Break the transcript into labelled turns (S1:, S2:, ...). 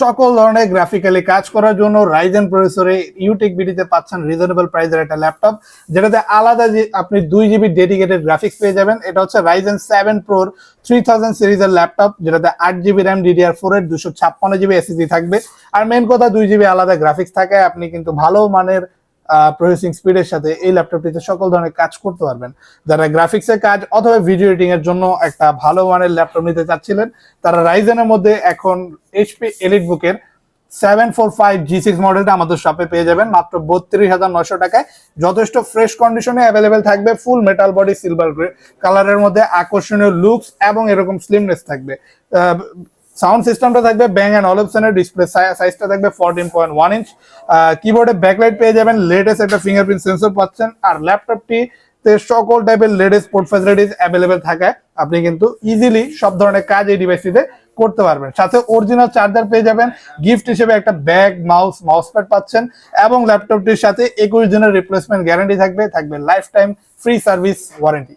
S1: সকল ধরনের গ্রাফিক্যালি কাজ করার জন্য রাইজেন প্রসেসরে ইউটেক বিডিতে পাচ্ছেন রিজনেবল প্রাইসের একটা ল্যাপটপ যেটাতে আলাদা যে আপনি দুই জিবি ডেডিকেটেড গ্রাফিক্স পেয়ে যাবেন। এটা হচ্ছে রাইজেন সেভেন প্রোর থ্রি থাউজেন্ড সিরিজের ল্যাপটপ যেটাতে আট জিবি র্যাম ডিডিআর ফোর এর দুশো ছাপ্পান্ন জিবি এসএসডি থাকবে। আর মেন কথা, দুই জিবি আলাদা গ্রাফিক্স থাকে। আপনি কিন্তু ভালো মানের প্রসেসিং স্পিডের সাথে এই ল্যাপটপটিতে সকল ধরনের কাজ করতে পারবেন। যারা গ্রাফিক্সের কাজ অথবা ভিডিও এডিটিং এর জন্য একটা ভালো মানের ল্যাপটপ নিতে চাচ্ছিলেন, তারা রাইজেনের মধ্যে এখন এইচপি এলিট বুকের seven four five G six মডেলটা আমাদের শপে পেয়ে যাবেন। মাত্র বত্রিশ হাজার নশো টাকায়। যথেষ্ট ফ্রেশ কন্ডিশনে অ্যাভেলেবেল থাকবে full metal body silver grey কালারের মধ্যে আকর্ষণীয় লুকস এবং এরকম স্লিমনেস থাকবে। সাউন্ড সিস্টেমটা থাকবে ব্যাং অ্যান্ড অলিপসনের ডিসপ্লে সাইজটা থাকবে ফোরটিন পয়েন্ট ওয়ান ইঞ্চ কিবোর্ডে ব্যাকলাইট পেয়ে যাবেন লেটেস্ট একটা ফিঙ্গারপ্রিন্ট সেন্সর পাচ্ছেন, আর ল্যাপটপটি সকল টাইপের লেটেস্ট পোর্ট ফ্যাসিলিটিস অ্যাভেলেবেল থাকায় আপনি কিন্তু ইজিলি সব ধরনের কাজ এই ডিভাইসটিতে করতে পারবেন। সাথে অরিজিনাল চার্জার পেয়ে যাবেন গিফট হিসেবে একটা ব্যাগ মাউস মাউস প্যাড পাচ্ছেন, এবং ল্যাপটপটির সাথে একুশ দিনের রিপ্লেসমেন্ট গ্যারান্টি থাকবে থাকবে life time free service warranty